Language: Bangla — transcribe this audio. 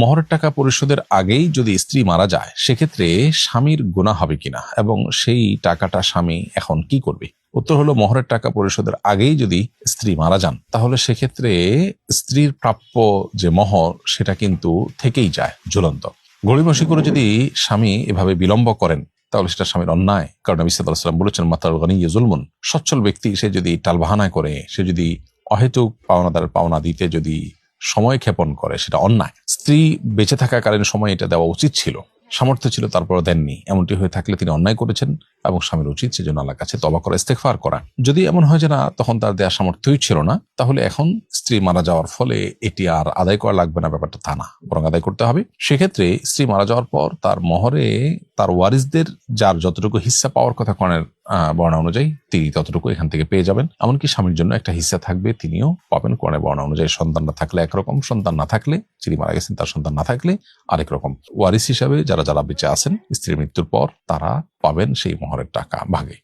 মহরের টাকা পরিশোধের আগেই যদি স্ত্রী মারা যায়, সেক্ষেত্রে স্বামীর গুণা হবে কিনা এবং সেই টাকাটা স্বামী এখন কি করবে? উত্তর হলো, মহরের টাকা পরিশোধের আগেই যদি স্ত্রী মারা যান, তাহলে সেক্ষেত্রে স্ত্রীর প্রাপ্য যে মহর, সেটা কিন্তু থেকেই যায় ঝুলন্ত। গড়িমসি করে যদি স্বামী এভাবে বিলম্ব করেন, তাহলে সেটা স্বামীর অন্যায়। কারণ আলাইহি সাল্লাম বলেছেন, মাতাল গনি জুলমুন। সচ্ছল ব্যক্তি সে যদি টালবাহানা করে, সে যদি অহেতুক পাওনাদার পাওনা দিতে যদি সময় ক্ষেপণ করে, সেটা অন্যায়। স্ত্রী বেঁচে থাকাকালীন সময় এটা দেওয়া উচিত ছিল। সামর্থ্য ছিল তারপর দেননি। এমনটি হয়ে থাকলে তিনি অন্যায় করেছেন। এবং স্বামীর উচিত সেজন্য আল্লাহর কাছে তবা করা ইস্তেকফার করা যদি এমন হয় যে না, তখন তার দেওয়ার সামর্থ্যই ছিল না, তাহলে এখন স্ত্রী মারা যাওয়ার ফলে এটি আর আদায় করা লাগবে না, ব্যাপারটা তা না। বরং আদায় করতে হবে। সেক্ষেত্রে স্ত্রী মারা যাওয়ার পর তার মহরে তার ওয়ারিসদের, যার যতটুকু হিস্সা পাওয়ার কথা কনের বর্ণা অনুযায়ী, তিনি ততটুকু এখান থেকে পেয়ে যাবেন। এমনকি স্বামীর জন্য একটা হিস্সা থাকবে, তিনিও পাবেন। কোরআনের বর্ণা অনুযায়ী সন্তান না থাকলে একরকম, সন্তান না থাকলে, যিনি মারা গেছেন তার সন্তান না থাকলে আরেক রকম। ওয়ারিস হিসাবে যারা যারা বেঁচে আছেন, স্ত্রীর মৃত্যুর পর তারা পাবেন সেই মহরের টাকা ভাগে